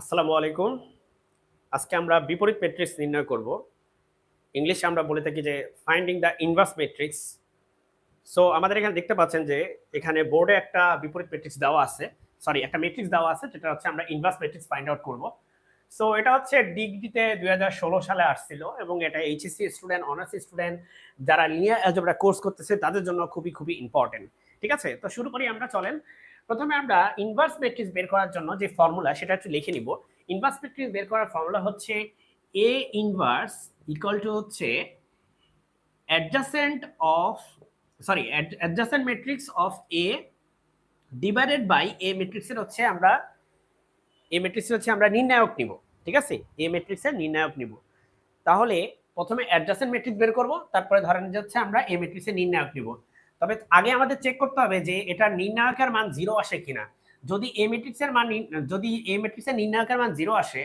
আসসালামু আলাইকুম। আজকে আমরা বিপরীত ম্যাট্রিক্স নির্ণয় করব। ইংলিশে আমরা বলে থাকি যে finding the inverse matrix so আমাদের এখানে দেখতে পাচ্ছেন যে এখানে বোর্ডে একটা বিপরীত ম্যাট্রিক্স দেওয়া আছে। সরি একটা ম্যাট্রিক্স দেওয়া আছে, যেটা হচ্ছে আমরা ইনভার্স ম্যাট্রিক্স ফাইন্ড আউট করব। সো এটা হচ্ছে ডিগ্রিতে দুই হাজার ষোলো সালে আসছিল এবং এটা এইচএসসি স্টুডেন্ট অনার্স স্টুডেন্ট যারা নিয়ে কোর্স করতেছে, তাদের জন্য খুবই খুবই ইম্পর্টেন্ট ঠিক আছে? তো শুরু করি আমরা, চলেন। প্রথমে আমরা ইনভার্স ম্যাট্রিক্স বের করার জন্য যে ফর্মুলা সেটা একটু লিখে নিব। ইনভার্স ম্যাট্রিক্স বের করার ফর্মুলা হচ্ছে এ ইনভার্স ইকুয়াল টু হচ্ছে adjacent of sorry adjacent matrix of A divided by A ম্যাট্রিক্সের হচ্ছে আমরা এ ম্যাট্রিক্সের হচ্ছে আমরা নির্ণায়ক নিব, ঠিক আছে? এ ম্যাট্রিক্সের নির্ণায়ক নিব। তাহলে প্রথমে অ্যাডজাসেন্ট ম্যাট্রিক্স বের করব, তারপরে ধরেন যে হচ্ছে আমরা এ ম্যাট্রিক্সের নির্ণায়ক নিব। তবে আগে আমাদের চেক করতে হবে যে এটা নির্ণায়কের মান জিরো আসে কিনা। যদি এ ম্যাট্রিক্সের মান যদি এ ম্যাট্রিক্সের নির্ণায়কের মান জিরো আসে,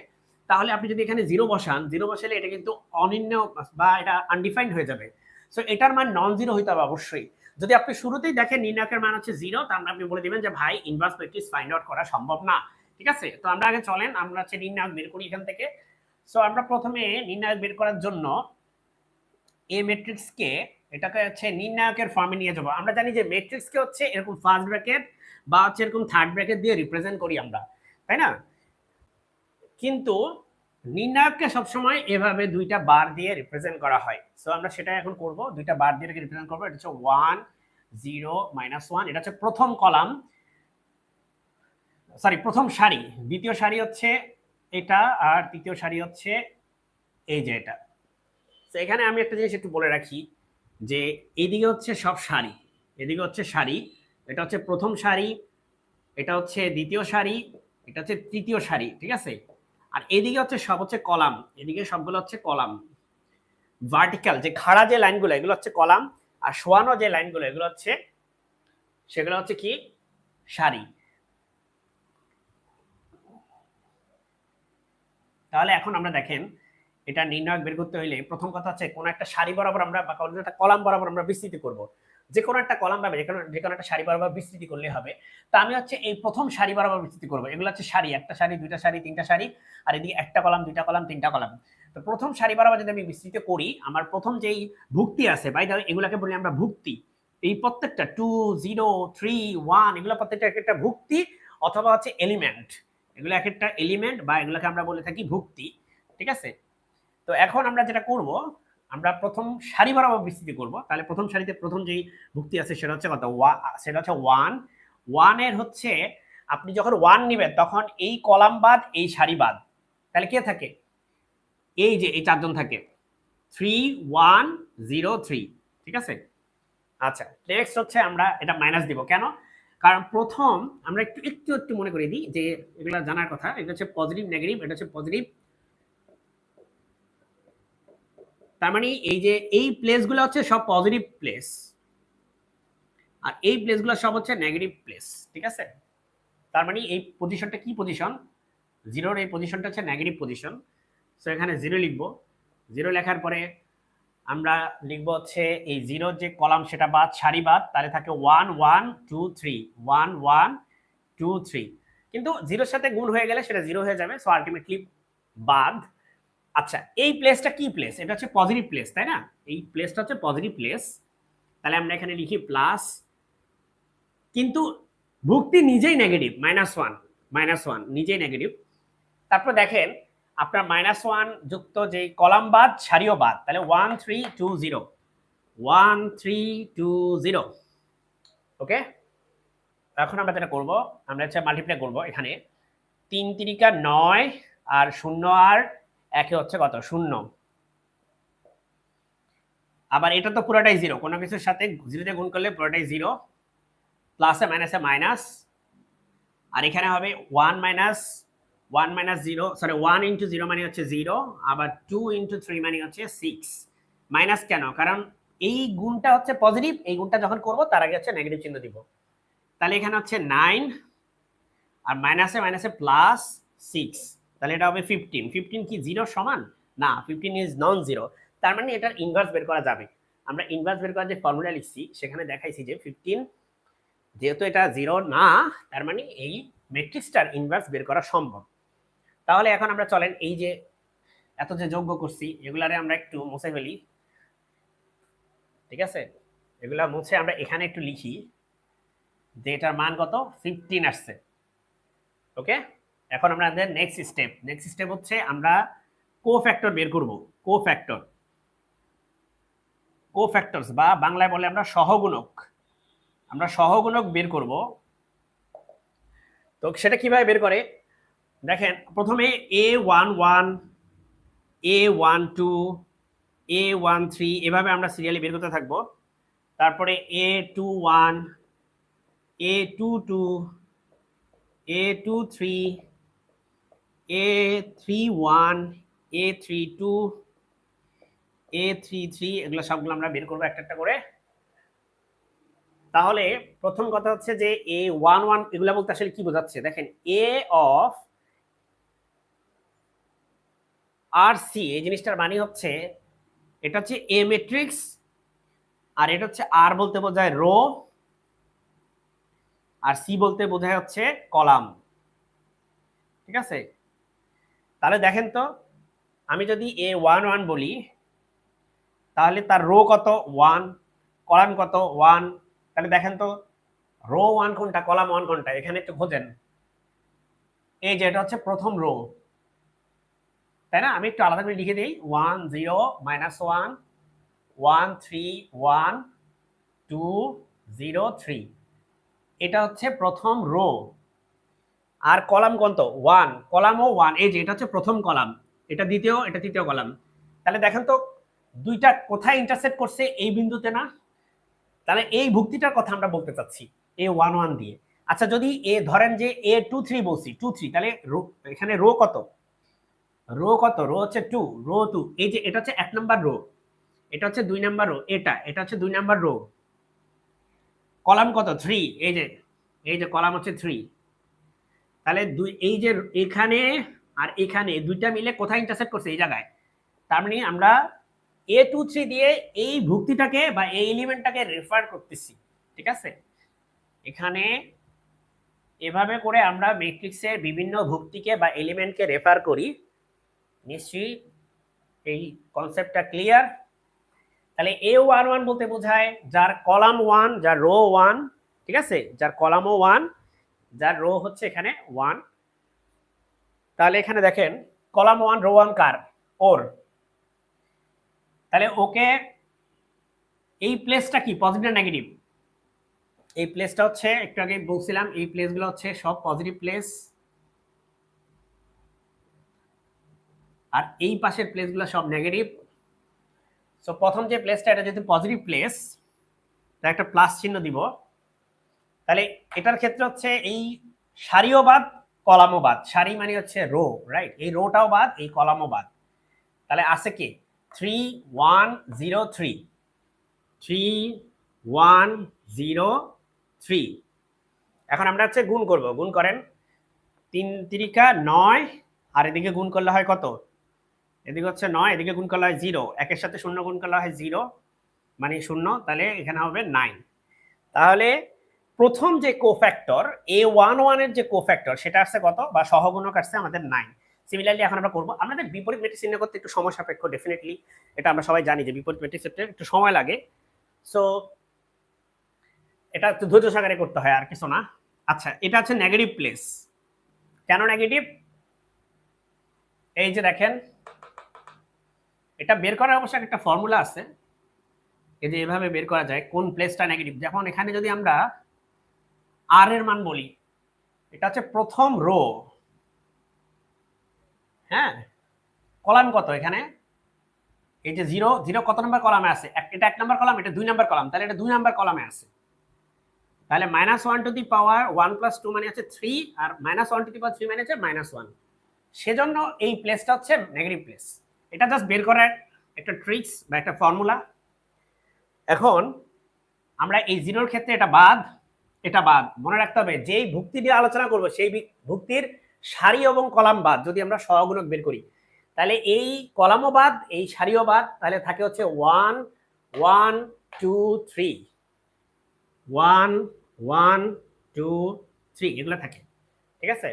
তাহলে আপনি যদি এখানে জিরো বসান জিরো বসালে এটা কিন্তু অনির্ণ বা এটা আনডিফাইন্ড হয়ে যাবে। সো এটার মান নন জিরো হইতে হবে অবশ্যই। যদি আপনি শুরুতেই দেখেন নির্ণায়কের মান হচ্ছে জিরো তাহলে আপনি বলে দিবেন যে, ভাই ইনভার্স ম্যাট্রিক্স ফাইন্ড আউট করা সম্ভব না। ঠিক আছে? তো আমরা আগে চলেন, আমরা হচ্ছে নির্ণায়ক বের করি এখান থেকে। সো আমরা প্রথমে নির্ণায়ক বের করার জন্য এ ম্যাট্রিক্সকে এটাকে হচ্ছে নির্ণায়কের ফর্মে নিয়ে যাব। আমরা জানি যে ম্যাট্রিক্সকে হচ্ছে এরকম ফার্স্ট ব্র্যাকেট বা হচ্ছে এরকম থার্ড ব্র্যাকেট দিয়ে রিপ্রেজেন্ট করি আমরা, তাই না? কিন্তু নির্ণায়ককে সবসময় এভাবে দুইটা বার দিয়ে রিপ্রেজেন্ট করা হয়। সো আমরা সেটা এখন করব। দুইটা বার দিয়ে রিপ্রেজেন্ট করব। এটা হচ্ছে ওয়ান জিরো মাইনাস ওয়ান এটা হচ্ছে প্রথম কলাম। সরি প্রথম সারি। দ্বিতীয় সারি হচ্ছে এটা আর তৃতীয় সারি হচ্ছে এই যে এটা। তো এখানে আমি একটা জিনিস একটু বলে রাখি। যে এদিকে হচ্ছে সব শাড়ি, এদিকে হচ্ছে শাড়ি, এটা হচ্ছে প্রথম শাড়ি, এটা হচ্ছে দ্বিতীয় শাড়ি, এটা হচ্ছে তৃতীয় শাড়ি, ঠিক আছে? আর এদিকে হচ্ছে সব হচ্ছে কলাম, এদিকে সবগুলো হচ্ছে কলাম। ভার্টিক্যাল যে খাড়া যে লাইনগুলো, এগুলো হচ্ছে কলাম, আর শোয়ানো যে লাইনগুলো, এগুলো হচ্ছে, সেগুলো হচ্ছে কি? শাড়ি। তাহলে এখন আমরা দেখেন এটা নির্ণায়ক বের করতে হইলে প্রথম কথা হচ্ছে কোন একটা সারি বরাবর আমরা বা কোনো একটা কলাম বরাবর আমরা বিস্তৃতি করব। যে কোনো একটা কলাম পাবে যে কোনো যে কোনো একটা সারি বরাবর বিস্তৃতি করলে হবে। তা আমি হচ্ছে এই প্রথম সারি বরাবর বিস্তৃতি করব। এগুলো হচ্ছে সারি, একটা সারি, দুইটা সারি, তিনটা সারি, আর এদিকে একটা কলাম, দুইটা কলাম, তিনটা কলাম। তো প্রথম সারি বরাবর যদি আমি বিস্তৃত করি, আমার প্রথম যেই ভুক্তি আছে বাই এগুলাকে বলি আমরা ভুক্তি। এই প্রত্যেকটা টু জিরো থ্রি ওয়ান এগুলো প্রত্যেকটা এক একটা ভুক্তি অথবা হচ্ছে এলিমেন্ট এগুলো এক একটা এলিমেন্ট বা এগুলোকে আমরা বলে থাকি ভুক্তি। ঠিক আছে? তো এখন আমরা যেটা করব, আমরা প্রথম সারি বরাবর বিস্তৃতি করব। তাহলে প্রথম সারিতে প্রথম যেই ভুক্তি আছে সেটা হচ্ছে কত? ওয়া, সেটা হচ্ছে ওয়ান ওয়ানের হচ্ছে আপনি যখন ওয়ান নেবেন, তখন এই কলাম বাদ, এই সারি বাদ। তাহলে কে থাকে? এই যে এই চারজন থাকে। থ্রি ওয়ান জিরো থ্রি ঠিক আছে? আচ্ছা নেক্সট হচ্ছে আমরা এটা মাইনাস দিব। কেন? কারণ প্রথম আমরা একটু একটু একটু মনে করে দিই যে এগুলো জানার কথা। এটা হচ্ছে পজিটিভ নেগেটিভ এটা হচ্ছে পজিটিভ তার মানে এই যে এই প্লেসগুলো হচ্ছে সব পজিটিভ প্লেস আর এই প্লেসগুলো সব হচ্ছে নেগেটিভ প্লেস ঠিক আছে? তার মানে এই পজিশনটা কি পজিশন জিরোর এই পজিশনটা হচ্ছে নেগেটিভ পজিশন সো এখানে জিরো লিখব। জিরো লেখার পরে আমরা লিখব হচ্ছে এই জিরোর যে কলাম সেটা বাদ, সারি বাদ, তাহলে থাকে one one two three one one two three কিন্তু জিরোর সাথে গুণ হয়ে গেলে সেটা জিরো হয়ে যাবে। সো আলটিমেটলি বাদ। আচ্ছা এই প্লেসটা কি প্লেস এটা হচ্ছে পজিটিভ প্লেস তাই না? এই প্লেসটা হচ্ছে পজিটিভ প্লেস তাহলে আমরা এখানে লিখি প্লাস কিন্তু ভুক্তি নিজেই negative minus one minus one নিজেই নেগেটিভ তারপর দেখেন, আপনার মাইনাস ওয়ান যুক্ত যে কলাম বাদ, সারিও বাদ, তাহলে one three two zero one three two zero okay এখন আমরা যেটা করব, আমরা হচ্ছে মাল্টিপ্লাই করব এখানে। তিন তিরিকা নয় আর শূন্য আর একে হচ্ছে কত? শূন্য। আবার এটা তো পুরোটাই জিরো কোনো কিছুর সাথে জিরোতে গুণ করলে পুরোটাই জিরো প্লাসে মাইনাসে মাইনাস আর এখানে হবে one minus one minus zero sorry one into zero মানে হচ্ছে জিরো আবার টু ইন্টু থ্রি মানে হচ্ছে সিক্স মাইনাস কেন? কারণ এই গুণটা হচ্ছে পজিটিভ এই গুণটা যখন করব, তার আগে হচ্ছে নেগেটিভ চিহ্ন দিব। তাহলে এখানে হচ্ছে নাইন আর মাইনাসে মাইনাসে প্লাস সিক্স তাহলে এটা হবে ফিফটিন ফিফটিন কি জিরো সমান? না ফিফটিন ইজ নন জিরো তার মানে এটার ইনভার্স বের করা যাবে। আমরা ইনভার্স বের করার যে ফর্মুলা লিখছি, সেখানে দেখাইছি যে ফিফটিন যেহেতু এটা জিরো না, তার মানে এই ম্যাট্রিক্সটার ইনভার্স বের করা সম্ভব। তাহলে এখন আমরা চলেন এই যে এত যে যোগ্য করছি, এগুলারে আমরা একটু মুছে ফেলি। ঠিক আছে? এগুলা মুছে আমরা এখানে একটু লিখি যে এটার মান কত? ফিফটিন আসছে। ওকে এখন আমাদের নেক্সট স্টেপ নেক্সট স্টেপ হচ্ছে আমরা কো ফ্যাক্টর বের করব কো ফ্যাক্টর কো ফ্যাক্টরস বা বাংলায় বলে আমরা সহগুণক। আমরা সহগুণক বের করব। তো সেটা কীভাবে বের করে? দেখেন, প্রথমে A one one A one two A one three এভাবে আমরা সিরিয়ালি বের করতে থাকব। তারপরে A two one A two two A two three A three one A three two A three three এগুলো সবগুলো আমরা বের করব একটা একটা করে। তাহলে প্রথম কথা হচ্ছে যে এ ওয়ান ওয়ান এগুলো বলতে আসলে কি বোঝাচ্ছে? দেখেন এ অফ আর সি এই জিনিসটার মানে হচ্ছে, এটা হচ্ছে এ ম্যাট্রিক্স আর এটা হচ্ছে আর বলতে বোঝায় রো আর সি বলতে বোঝায় হচ্ছে কলাম। ঠিক আছে? তাহলে দেখেন তো, আমি যদি এ ওয়ান ওয়ান বলি, তাহলে তার রো কত? ওয়ান কলাম কত? ওয়ান তাহলে দেখেন তো রো ওয়ান কোনটা কলাম ওয়ান কোনটা? এখানে একটু খোঁজেন। এই যে এটা হচ্ছে প্রথম রো তাই না? আমি একটু আলাদা করে লিখে দিই। One zero minus one one three one two zero three এটা হচ্ছে প্রথম রো আর কলাম কত ওয়ান। কলামও ওয়ান। এই যে, এটা হচ্ছে প্রথম কলাম। এটা দ্বিতীয়, এটা তৃতীয় কলাম। তাহলে দেখেন তো, দুইটা কোথায় ইন্টারসেক্ট করছে এই বিন্দুতে না? তাহলে এই ভুক্তিটার কথা আমরা বলতে চাচ্ছি, এ ওয়ান ওয়ান দিয়ে। আচ্ছা যদি এ, ধরেন যে এ টু থ্রি বলছি, টু থ্রি, তাহলে এখানে রো কত? রো কত? রো হচ্ছে টু, রো টু। এই যে, এটা হচ্ছে এক নাম্বার রো। এটা হচ্ছে দুই নাম্বার রো। এটা এটা হচ্ছে দুই নাম্বার রো। কলাম কত? থ্রি। এই যে এই যে কলাম হচ্ছে থ্রি। তাহলে দুই, এই যে এখানে আর এখানে দুইটা মিলে কোথায় ইন্টারসেক্ট করছে? এই জায়গায়। তার মানে আমরা এ টু থ্রি দিয়ে এই ভুক্তিটাকে বা এই এলিমেন্টটাকে রেফার করতেছি। ঠিক আছে? এখানে এভাবে করে আমরা ম্যাট্রিক্সের বিভিন্ন ভুক্তিকে বা এলিমেন্টকে রেফার করি। নিশ্চয়ই এই কনসেপ্টটা ক্লিয়ার তাহলে এ ওয়ান ওয়ান বলতে বোঝায়, যার কলাম ওয়ান যার রো ওয়ান ঠিক আছে? যার কলামও ওয়ান যার রো হচ্ছে এখানে ওয়ান তাহলে এখানে দেখেন কলাম ওয়ান রো ওয়ান কার? ওর। তাহলে ওকে এই প্লেসটা কি? পজিটিভ নেগেটিভ এই প্লেসটা হচ্ছে, একটু আগে বলছিলাম, এই প্লেসগুলো হচ্ছে সব পজিটিভ প্লেস আর এই পাশের প্লেসগুলো সব নেগেটিভ সো প্রথম যে প্লেসটা এটা যদি পজিটিভ প্লেস তার একটা প্লাস চিহ্ন দিব। তাহলে এটার ক্ষেত্রে হচ্ছে এই সারিও বাদ কলামও বাদ সারি মানে হচ্ছে রো রাইট এই রোটাও বাদ, এই কলামও বাদ। তাহলে আছে কি? Three one zero three three one zero three এখন আমরা হচ্ছে গুণ করব। গুণ করেন। তিন তিরিকা নয়, আর এদিকে গুণ করলে হয় কত? এদিকে হচ্ছে নয়, এদিকে গুণ করলে হয় জিরো একের সাথে শূন্য গুণ করলে হয় জিরো মানে শূন্য, তাহলে এখানে হবে নাইন তাহলে প্রথম যে কোফ্যাক্টর এ ওয়ান ওয়ানের যে কোফ্যাক্টর সেটা আসছে কত? বা সহগুণক আসছে আমাদের নাইন সিমিলারলি এখন আমরা করব আমাদের বিপরীত ম্যাট্রিক্স নির্ণয় করতে একটু সময় সাপেক্ষ ডেফিনেটলি এটা আমরা সবাই জানি যে বিপরীত ম্যাট্রিক্স একটু সময় লাগে। সো এটা একটু ধৈর্য সাগরে করতে হয়, আর কিছু না। আচ্ছা এটা হচ্ছে নেগেটিভ প্লেস কেন নেগেটিভ এই যে দেখেন, এটা বের করার অবশ্য একটা ফর্মুলা আছে। এই যে এভাবে বের করা যায়, কোন প্লেসটা নেগেটিভ যেমন এখানে যদি আমরা আর এর মান বলি। এটা হচ্ছে প্রথম রো হ্যাঁ? কলাম কত এখানে? এই যে জিরো জিরো কত নম্বর কলামে আছে? এটা এক নম্বর কলাম, এটা দুই নম্বর কলাম। তাহলে এটা দুই নম্বর কলামে আছে। তাহলে minus one to the power one plus two মানে হচ্ছে three R minus one to the power three মানে হচ্ছে মাইনাস ওয়ান সেজন্য এই প্লেসটা হচ্ছে নেগেটিভ প্লেস এটা জাস্ট বের করার একটা ট্রিক্স বা একটা ফর্মুলা এখন আমরা এই জিরোর ক্ষেত্রে এটা বাদ। এটা বাদ। মনে রাখতে হবে, যেই ভুক্তি নিয়ে আলোচনা করব, সেই ভুক্তির সারি এবং কলাম বাদ যদি আমরা সহগুণক বের করি। তাহলে এই কলামও বাদ, এই সারিও বাদ, তাহলে থাকে হচ্ছে one one two three one one two three এগুলো থাকে। ঠিক আছে?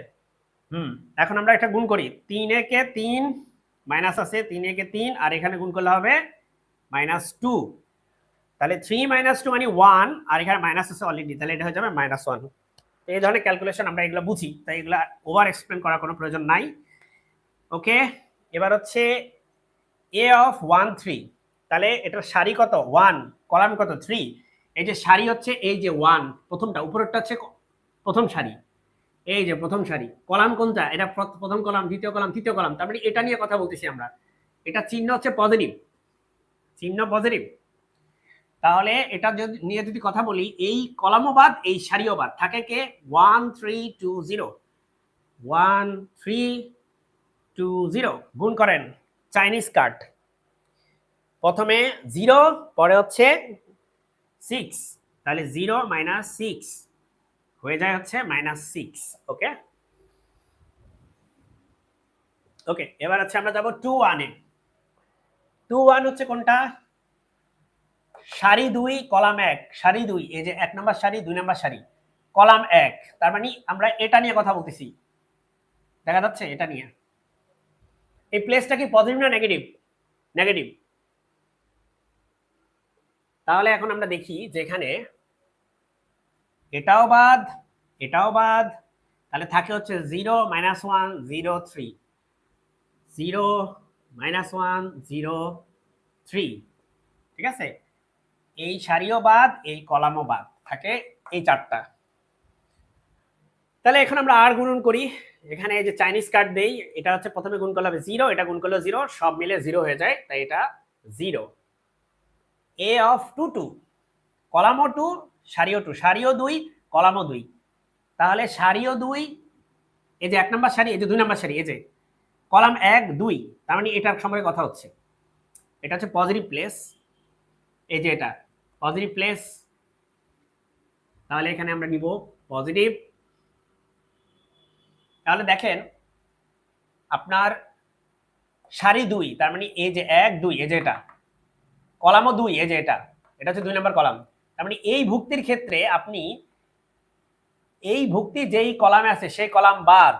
হুম, এখন আমরা একটা গুণ করি। তিন একে তিন মাইনাস আছে, তিন একে তিন, আর এখানে গুণ করলে হবে মাইনাস টু তাহলে থ্রি মাইনাস টু মানে ওয়ান আর এখানে মাইনাস আছে অলরেডি তাহলে এটা হয়ে যাবে মাইনাস ওয়ান এই ধরনের ক্যালকুলেশন আমরা এগুলো বুঝি, তাই এগুলো ওভার এক্সপ্লেন করার কোনো প্রয়োজন নাই। ওকে এবার হচ্ছে এ অফ ওয়ান থ্রি তাহলে এটার সারি কত? ওয়ান কলাম কত? থ্রি এই যে সারি হচ্ছে, এই যে ওয়ান প্রথমটা, উপরেরটা হচ্ছে প্রথম সারি। এই যে প্রথম সারি। কলাম কোনটা? এটা প্র- প্রথম কলাম, দ্বিতীয় কলাম, তৃতীয় কলাম। তার মানে এটা নিয়ে কথা বলতেছি আমরা। এটা চিহ্ন হচ্ছে পজিটিভ চিহ্ন পজিটিভ তাহলে এটা যদি, নিয়ে যদি কথা বলি, এই কলামও বাদ, এই সারিও বাদ, থাকে কে? One three two zero one three two zero গুণ করেন চাইনিজ কার্ড প্রথমে জিরো পরে হচ্ছে সিক্স তাহলে জিরো মাইনাস সিক্স হয়ে যায় হচ্ছে মাইনাস সিক্স ওকে ওকে এবার হচ্ছে আমরা যাব টু ওয়ানে টু ওয়ান হচ্ছে কোনটা? সারি দুই, কলাম এক। সারি দুই, এই যে এক নম্বর সারি, দুই নম্বর সারি, কলাম এক। তার মানে আমরা এটা নিয়ে কথা বলতেছি। দেখা যাচ্ছে এটা নিয়ে। এই প্লেসটা কি পজিটিভ না নেগেটিভ নেগেটিভ তাহলে এখন আমরা দেখি যে এখানে এটাও বাদ এটাও বাদ। তাহলে থাকে হচ্ছে zero minus one zero three zero minus one zero three ঠিক আছে? এই সারিও বাদ, এই কলামও বাদ, থাকে এই চারটা। তাহলে এখন আমরা আর গুণন করি। এখানে যে চাইনিজ কার্ড দেই, এটা হচ্ছে প্রথমে গুণ করলে হবে জিরো এটা গুণ করলে জিরো সব মিলে জিরো হয়ে যায়, তাই এটা zero A of two two কলামও two সারিও টু সারিও দুই, কলামও দুই। তাহলে সারিও দুই, এই যে এক নম্বর সারি, এই যে দুই নম্বর সারি, এই যে কলাম এক, দুই, তার মানে এটার সম্পর্কে কথা হচ্ছে। এটা হচ্ছে পজিটিভ প্লেস এই যে এটা। পজিটিভ প্লেস তাহলে এখানে আমরা নিব পজিটিভ তাহলে দেখেন, আপনার সারি দুই, তার মানে এই যে এক, দুই এই যে এটা। কলামও দুই এই যে এটা। এটা হচ্ছে দুই নম্বর কলাম। তার মানে এই ভুক্তির ক্ষেত্রে আপনি এই ভুক্তি যেই কলামে আছে, সেই কলাম বাদ,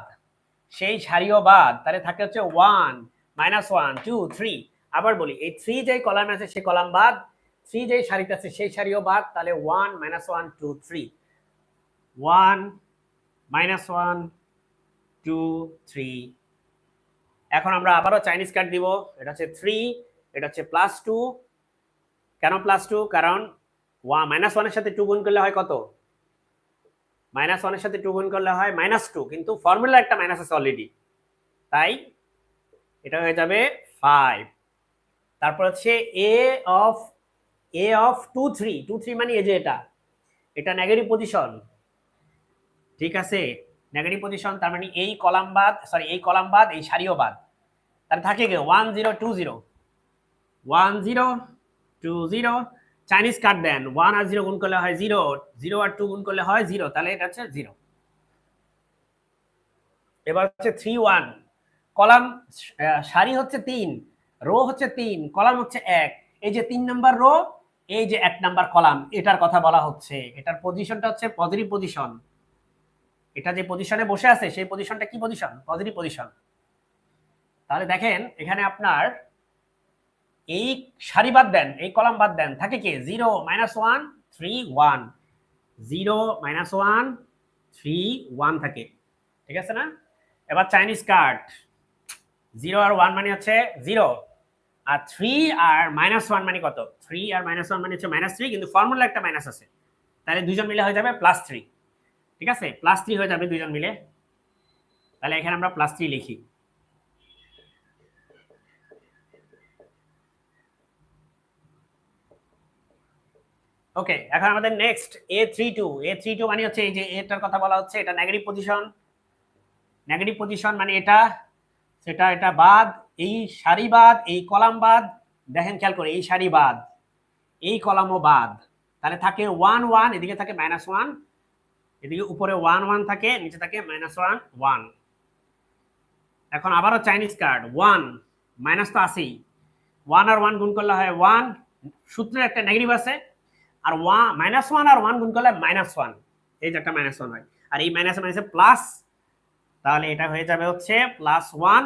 সেই সারিও বাদ, তাহলে থাকে হচ্ছে one minus one two three আবার বলি, এই থ্রি যেই কলামে আছে, সেই কলাম বাদ থ্রি যেই সারিতে আছে, সেই সারিও বাদ, তাহলে one minus one two three one minus one two three এখন আমরা আবারও চাইনিজ কার্ড দিব, এটা হচ্ছে থ্রি এটা হচ্ছে প্লাস টু কেন প্লাস টু কারণ ওয়া মাইনাস ওয়ানের সাথে টু গুণ করলে হয় কত? মাইনাস ওয়ানের সাথে টু গুণ করলে হয় মাইনাস টু কিন্তু ফর্মুলা একটা মাইনাস আছে অলরেডি তাই এটা হয়ে যাবে ফাইভ তারপর হচ্ছে A of A of two three two three মানে এই যে এটা এটা নেগেটিভ পজিশন ঠিক আছে? নেগেটিভ পজিশন তার মানে এই কলাম বাদ সরি এই কলাম বাদ, এই সারিও বাদ। তাহলে থাকে গে one zero two zero one zero two zero Chinese cut দেন। ওয়ান আর জিরো গুণ করলে হয় জিরো জিরো আর টু গুণ করলে হয় জিরো তাহলে এটা হচ্ছে জিরো এবার হচ্ছে থ্রি ওয়ান কলাম সারি হচ্ছে তিন রো হচ্ছে তিন, কলাম হচ্ছে এক। এই যে তিন নাম্বার রো এই যে এক নাম্বার কলাম, এটার কথা বলা হচ্ছে। এটার পজিশনটা হচ্ছে পজিটিভ পজিশন এটা যে পজিশনে বসে আছে, সেই পজিশনটা কি পজিশন পজিটিভ পজিশন তাহলে দেখেন, এখানে আপনার এই সারি বাদ দেন, এই কলাম বাদ দেন, থাকে কি? Zero minus one three one zero minus one three one থাকে। ঠিক আছে না? এবার চাইনিজ কার্ড জিরো আর ওয়ান মানে হচ্ছে জিরো আর থ্রি আর মাইনাস ওয়ান মানে কত? থ্রি আর মাইনাস ওয়ান মানে হচ্ছে মাইনাস থ্রি কিন্তু ফর্মুলা একটা মাইনাস আছে। তাহলে দুজন মিলে হয়ে যাবে প্লাস থ্রি ঠিক আছে? প্লাস থ্রি হয়ে যাবে দুজন মিলে। তাহলে এখানে আমরা প্লাস থ্রি লিখি। ওকে এখন আমাদের next A three two A three two মানে হচ্ছে এই যে এটার কথা বলা হচ্ছে, এটা নেগেটিভ পজিশন নেগেটিভ পজিশন মানে এটা। সেটা এটা বাদ, এই সারি বাদ, এই কলাম বাদ, দেখেন খেয়াল করে, এই সারি বাদ, এই কলামও বাদ। তাহলে থাকে ওয়ান ওয়ান এদিকে থাকে মাইনাস ওয়ান এদিকে উপরে ওয়ান ওয়ান থাকে, নিচে থাকে মাইনাস ওয়ান ওয়ান এখন আবারও চাইনিজ কার্ড ওয়ান মাইনাস তো আসেই ওয়ান আর ওয়ান গুণ করলে হয় ওয়ান সূত্রের একটা নেগেটিভ আছে, আর ওয়ান মাইনাস ওয়ান আর ওয়ান গুণ করলে মাইনাস ওয়ান এই যে একটা মাইনাস ওয়ান হয়। আর এই মাইনাস মাইনাসে প্লাস তাহলে এটা হয়ে যাবে হচ্ছে প্লাস ওয়ান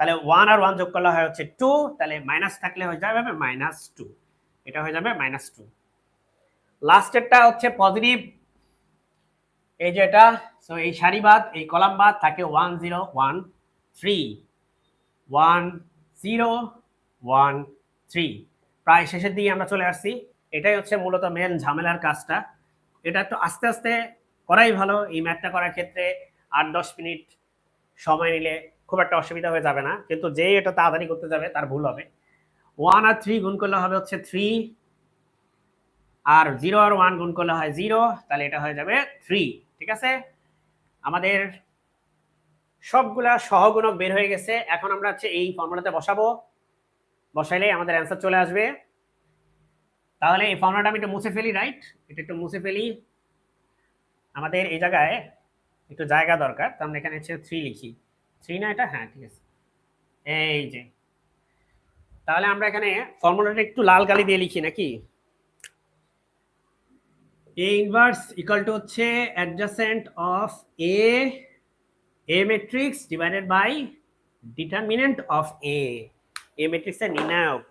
তাহলে ওয়ান আর ওয়ান যোগ করলে হয় হচ্ছে টু তাহলে মাইনাস থাকলে হয়ে যাবে মাইনাস টু এটা হয়ে যাবে মাইনাস টু লাস্টেরটা হচ্ছে পজিটিভ এই যে এটা সো এই সারি বাদ, এই কলাম বাদ থাকে one zero one three one zero one three প্রায় শেষের দিকে আমরা চলে আসছি। এটাই হচ্ছে মূলত মেন ঝামেলার কাজটা। এটা একটু আস্তে আস্তে করাই ভালো, এই ম্যাথটা করার ক্ষেত্রে। আট, দশ মিনিট সময় নিলে খুব একটা অসুবিধা হয়ে যাবে না। কিন্তু যে এটা তাড়াতাড়ি করতে যাবে, তার ভুল হবে। ওয়ান আর থ্রি গুণ করলে হবে হচ্ছে থ্রি আর জিরো আর ওয়ান গুণ করলে হয় জিরো তাহলে এটা হয়ে যাবে থ্রি ঠিক আছে? আমাদের সবগুলা সহগুণক বের হয়ে গেছে। এখন আমরা হচ্ছে এই ফর্মুলাতে বসাবো। বসাইলে আমাদের অ্যান্সার চলে আসবে। তাহলে এই ফর্মুলাটা আমি একটু মুছে ফেলি রাইট এটা একটু মুছে ফেলি। আমাদের এই জায়গায় একটু জায়গা দরকার, তো আমরা এখানে হচ্ছে থ্রি লিখি। থ্রি না এটা? হ্যাঁ ঠিক আছে। এই যে। তাহলে আমরা এখানে ফর্মুলাটা একটু লাল কালি দিয়ে লিখি নাকি? এ ইনভার্স ইকুয়াল টু হচ্ছে adjacent of A A matrix divided by determinant of A A ম্যাট্রিক্সের নির্ণায়ক।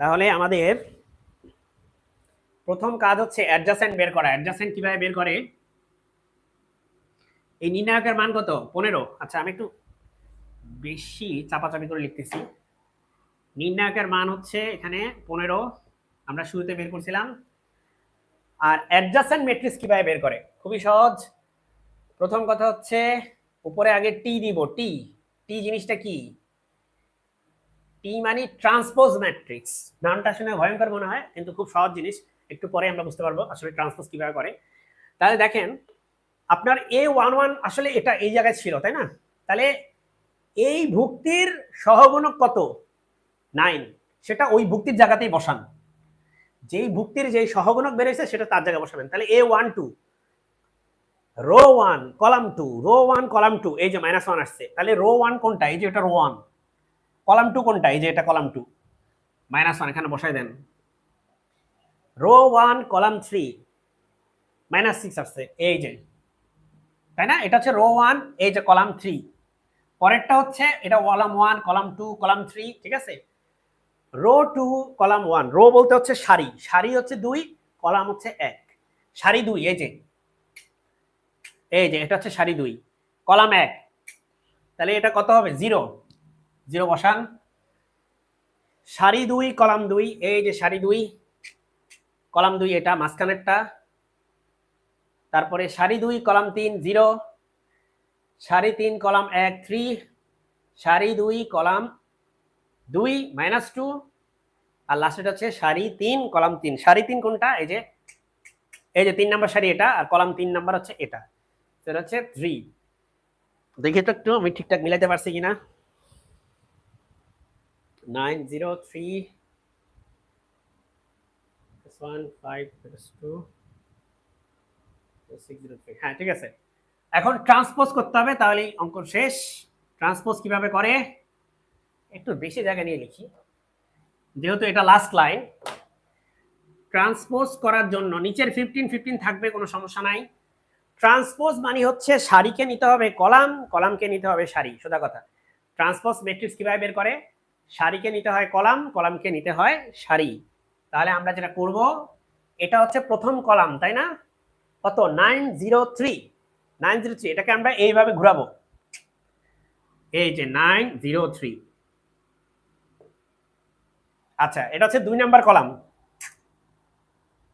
তাহলে আমাদের প্রথম কাজ হচ্ছে অ্যাডজাসেন্ট বের করা। অ্যাডজাসেন্ট কীভাবে বের করে? এই নির্ণায়কের মান কত? পনেরো। আচ্ছা আমি একটু বেশি চাপাচাপি করে লিখতেছি। নির্ণায়কের মান হচ্ছে এখানে পনেরো। আমরা শুরুতে বের করছিলাম। আর অ্যাডজাসেন্ট ম্যাট্রিক্স কীভাবে বের করে? খুবই সহজ। প্রথম কথা হচ্ছে উপরে আগে টি দিব। টি টি জিনিসটা কি? টি মানে ট্রান্সপোজ ম্যাট্রিক্স নামটা শুনে ভয়ঙ্কর মনে হয়, কিন্তু খুব সহজ জিনিস। একটু পরে আমরা বুঝতে পারব আসলে ট্রান্সপোজ কীভাবে করে। তাহলে দেখেন, আপনার এ ওয়ান ওয়ান আসলে এটা এই জায়গায় ছিল, তাই না? তাহলে এই ভুক্তির সহগুণক কত? নাইন সেটা ওই ভুক্তির জায়গাতেই বসান। যেই ভুক্তির যেই সহগুণক বেড়েছে সেটা তার জায়গায় বসাবেন। তাহলে A one two row one column two row one column two এই যে মাইনাস ওয়ান আসছে। তাহলে রো ওয়ান কোনটা? এই যে এটা রো ওয়ান কলাম টু কোনটা? এই যে এটা কলাম টু মাইনাস ওয়ান এখানে বসাই দেন। Row one column three minus six আসছে এই যে তাই না? এটা হচ্ছে রো ওয়ান এই যে কলাম থ্রি পরেরটা হচ্ছে, এটা column one column two column three ঠিক আছে? Row two column one row বলতে হচ্ছে সারি। সারি হচ্ছে দুই কলাম হচ্ছে এক। সারি দুই এই যে এই যে এটা হচ্ছে সারি দুই। কলাম এক। তাহলে এটা কত হবে? জিরো জিরো বসান। সারি দুই কলাম দুই এই যে সারি দুই। কলাম দুই এটা, মাঝখানেরটা। তারপরে সারি দুই, কলাম তিন, জিরো। সারি তিন, কলাম এক, থ্রি। সারি দুই, কলাম দুই, মাইনাস টু। আর লাস্টেটা হচ্ছে সারি তিন, কলাম তিন। সারি তিন কোনটা? এই যে এই যে তিন নাম্বার সারি এটা, আর কলাম তিন নাম্বার হচ্ছে এটা। সেটা হচ্ছে থ্রি দেখি তো একটু, আমি ঠিকঠাক মিলাইতে পারছি কিনা? Nine zero three one five two six zero three হ্যাঁ ঠিক আছে। এখন ট্রান্সপোজ করতে হবে তাহলেই অঙ্ক শেষ। ট্রান্সপোজ কীভাবে করে? একটু বেশি জায়গা নিয়ে লিখি। যেহেতু এটা লাস্ট লাইন ট্রান্সপোজ করার জন্য নিচের ফিফটিন ফিফটিন থাকবে, কোনো সমস্যা নাই। ট্রান্সপোজ মানে হচ্ছে সারিকে নিতে হবে কলাম, কলামকে নিতে হবে সারি, সোজা কথা। ট্রান্সপোজ ম্যাট্রিক্স কীভাবে বের করে? সারিকে নিতে হয় কলাম, কলামকে নিতে হয় সারি। তাহলে আমরা যেটা করব, এটা হচ্ছে প্রথম কলাম, তাই না? কত? Nine zero three. Nine zero three, এটাকে আমরা এইভাবে ঘুরাবো। এই যে নাইন জিরো থ্রি। আচ্ছা এটা হচ্ছে দুই নাম্বার কলাম।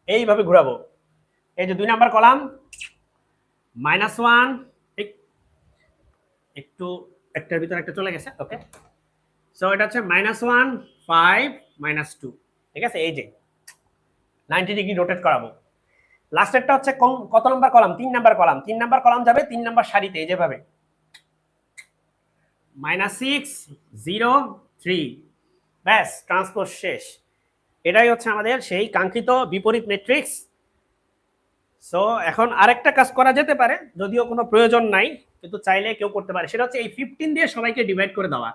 এইভাবে ঘুরাবো। এই যে দুই নাম্বার কলাম, মাইনাস ওয়ান একটু, একটার ভিতরে একটা চলে গেছে, ওকে। সো এটা হচ্ছে minus one, five, minus two. ঠিক আছে? এই যে নাইনটি ডিগ্রি রোটেট করাবো। লাস্টেরটা হচ্ছে কত নাম্বার কলাম তিন নাম্বার কলাম তিন নাম্বার কলাম যাবে, তিন নাম্বার সারিতে, এই যেভাবে মাইনাস সিক্স জিরো থ্রি ব্যাস ট্রান্সপোজ শেষ। এটাই হচ্ছে আমাদের সেই কাঙ্ক্ষিত বিপরীত ম্যাট্রিক্স সো এখন আরেকটা কাজ করা যেতে পারে, যদিও কোনো প্রয়োজন নাই, কিন্তু চাইলে কেউ করতে পারে। সেটা হচ্ছে এই ফিফটিন দিয়ে সবাইকে ডিভাইড করে দেওয়া।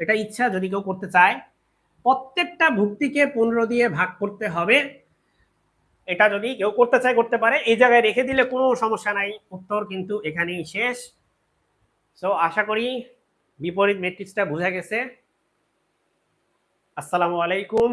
এটা ইচ্ছা, যদি কেউ করতে চায় প্রত্যেকটা ভুক্তিকে পনেরো দিয়ে ভাগ করতে হবে। এটা যদি কেউ করতে চায়, করতে পারে। এই জায়গায় রেখে দিলে কোনো সমস্যা নাই। উত্তর কিন্তু এখানেই শেষ। সো আশা করি বিপরীত মেট্রিক্সটা বোঝা গেছে। আসসালামু আলাইকুম।